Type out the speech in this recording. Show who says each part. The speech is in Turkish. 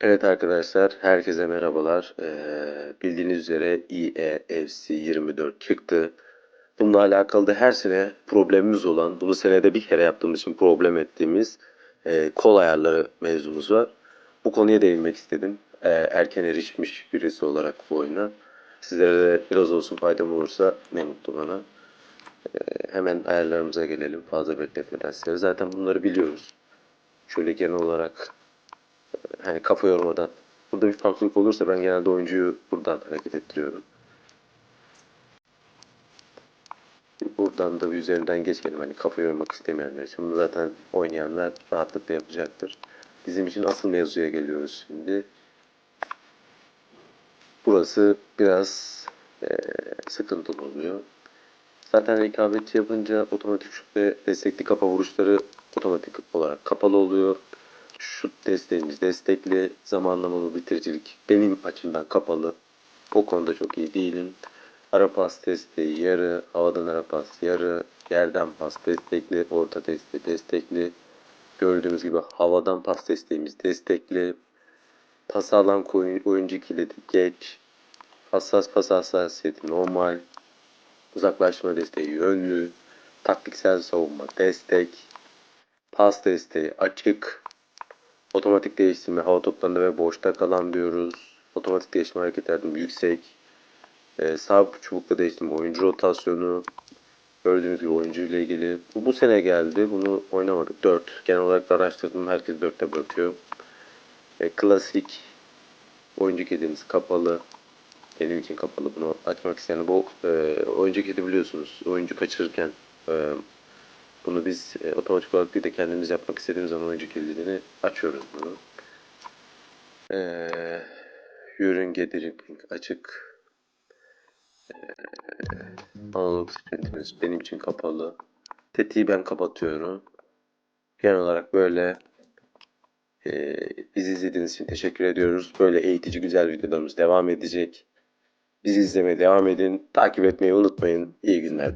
Speaker 1: Evet arkadaşlar, herkese merhabalar. Ee, bildiğiniz üzere E EEFC 24 çıktı. Bununla alakalı da her sene problemimiz olan, bunu senede bir kere yaptığımız için problem ettiğimiz e, kol ayarları mevzumuz var. Bu konuya değinmek istedim. Ee, erken erişmiş birisi olarak bu oyuna. Sizlere de biraz olsun faydam olursa ne mutlu bana. Ee, hemen ayarlarımıza gelelim fazla bekletmeden sizlere. Zaten bunları biliyoruz. Şöyle genel olarak hani kafa yormadan. Burada bir farklılık olursa ben genelde oyuncuyu buradan hareket ettiriyorum. Buradan da üzerinden geçelim. Hani kafa yormak istemeyenler için. Bunu zaten oynayanlar rahatlıkla yapacaktır. Bizim için asıl mevzuya geliyoruz şimdi. Burası biraz eee sıkıntılı oluyor. Zaten rekabetçi yapınca otomatik şut ve destekli kafa vuruşları otomatik olarak kapalı oluyor. Şut desteğimiz destekli, zamanlamalı bitiricilik benim açımdan kapalı. O konuda çok iyi değilim. Ara pas desteği yarı, havadan ara pas yarı, yerden pas destekli, orta desteği destekli. Gördüğünüz gibi havadan pas desteğimiz destekli. Pas alan oyuncu kilidi geç. Hassas pas hassasiyeti normal. Uzaklaşma desteği yönlü. Taktiksel savunma destek. Pas desteği açık. Otomatik değiştirme hava toplarında ve boşta kalan diyoruz. Otomatik değiştirme hareket yardımı yüksek. Ee, sağ çubukla değiştirme oyuncu rotasyonu. Gördüğünüz gibi oyuncu ile ilgili. Bu, bu sene geldi. Bunu oynamadık. 4. Genel olarak da araştırdım. Herkes 4'te bırakıyor. Ee, klasik oyuncu kedimiz kapalı. Benim için kapalı. Bunu açmak isteyen bu e, oyuncu kedi biliyorsunuz. Oyuncu kaçırırken e, bunu biz e, otomatik olarak değil de kendimiz yapmak istediğimiz zaman oyuncu kilidini açıyoruz bunu. Ee, yörünge dribbling açık. Ee, analog sprintimiz benim için kapalı. Tetiği ben kapatıyorum. Genel olarak böyle ee, bizi izlediğiniz için teşekkür ediyoruz. Böyle eğitici güzel videolarımız devam edecek. Bizi izlemeye devam edin. Takip etmeyi unutmayın. İyi günler.